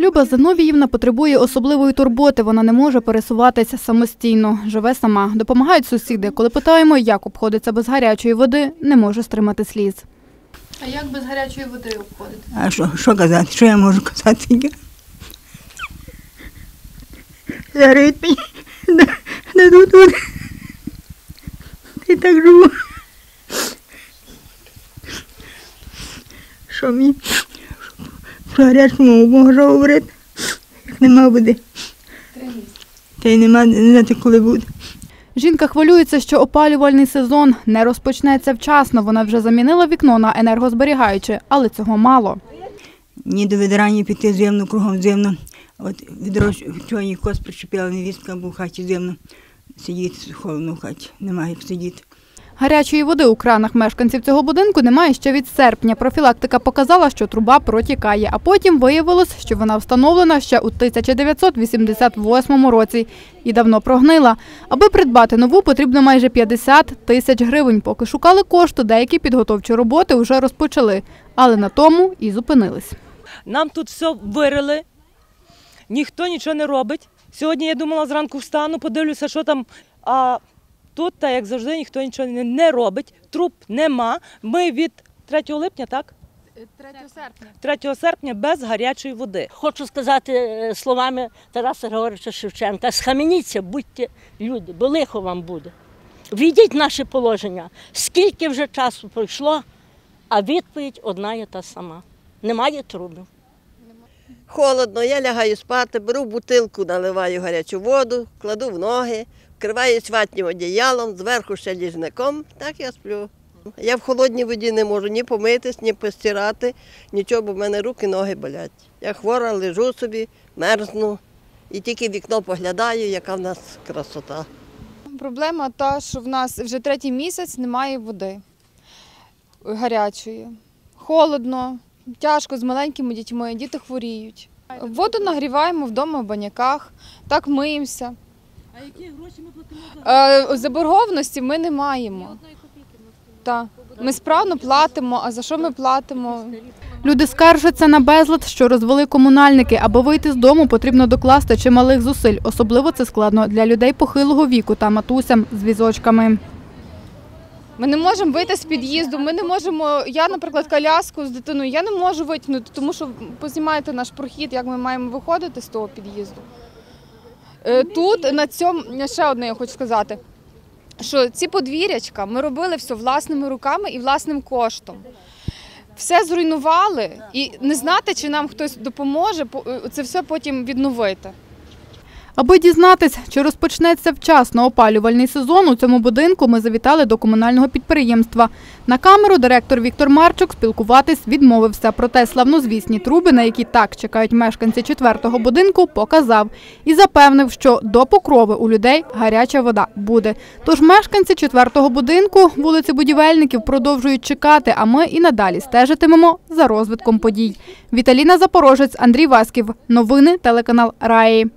Люба Зиновіївна потребує особливої турботи. Вона не може пересуватися самостійно. Живе сама. Допомагають сусіди. Коли питаємо, як обходиться без гарячої води, не може стримати сліз. А як без гарячої води обходити? А що, що казати? Що я можу казати? Зарить мені, дадуть води. І так живу. Що мені про гарячому можу говорити, як нема води. Та й нема, не знати, коли буде. Жінка хвилюється, що опалювальний сезон не розпочнеться вчасно. Вона вже замінила вікно на енергозберігаюче, але цього мало. Ні до відра, ні піти зимно, кругом зимно. От відро чого кос причепила невістка, бо в хаті зимно. Сидіти холодно в хаті, немає як сидіти. Гарячої води у кранах мешканців цього будинку немає ще від серпня. Профілактика показала, що труба протікає, а потім виявилось, що вона встановлена ще у 1988 році і давно прогнила. Аби придбати нову, потрібно майже 50 тисяч гривень. Поки шукали кошти, деякі підготовчі роботи вже розпочали, але на тому і зупинились. Нам тут все вирили, ніхто нічого не робить. Сьогодні я думала, зранку встану, подивлюся, що там. А тут, так як завжди, ніхто нічого не, не робить, труб нема. Ми від 3 липня, так? 3 серпня. 3 серпня без гарячої води. Хочу сказати е, словами Тараса Григоровича Шевченка: схаменіться, будьте люди, бо лихо вам буде. Війдіть в наше положення. Скільки вже часу пройшло, а відповідь одна є та сама. Немає трубів. Холодно, я лягаю спати, беру бутилку, наливаю гарячу воду, кладу в ноги, вкриваюсь ватнім одіялом, зверху ще ліжником, так я сплю. Я в холодній воді не можу ні помитись, ні постирати, нічого, бо в мене руки, ноги болять. Я хвора, лежу собі, мерзну і тільки вікно поглядаю, яка в нас красота. Проблема та, що в нас вже третій місяць немає води гарячої. Холодно, тяжко з маленькими дітьми, діти хворіють. Воду нагріваємо вдома в баняках, так миємося. А які гроші ми платимо? Заборгованості ми не маємо. Так. Ми справно платимо, а за що ми платимо? Люди скаржаться на безлад, що розвели комунальники. Аби вийти з дому, потрібно докласти чималих зусиль. Особливо це складно для людей похилого віку та матусям з візочками. Ми не можемо вийти з під'їзду. Ми не можемо. Я, наприклад, коляску з дитиною. Я не можу витягнути, тому що познімаєте наш прохід, як ми маємо виходити з того під'їзду. Е, Тут на цьому ще одне я хочу сказати, що ці подвір'ячка ми робили все власними руками і власним коштом. Все зруйнували і не знати, чи нам хтось допоможе по- е, це все потім відновити. Аби дізнатись, чи розпочнеться вчасно опалювальний сезон, у цьому будинку ми завітали до комунального підприємства. На камеру директор Віктор Марчук спілкуватись відмовився. Проте славнозвісні труби, на які так чекають мешканці четвертого будинку, показав і запевнив, що до покрови у людей гаряча вода буде. Тож мешканці четвертого будинку вулиці Будівельників продовжують чекати, а ми і надалі стежитимемо за розвитком подій. Віталіна Запорожець, Андрій Васьків. Новини телеканал Раї.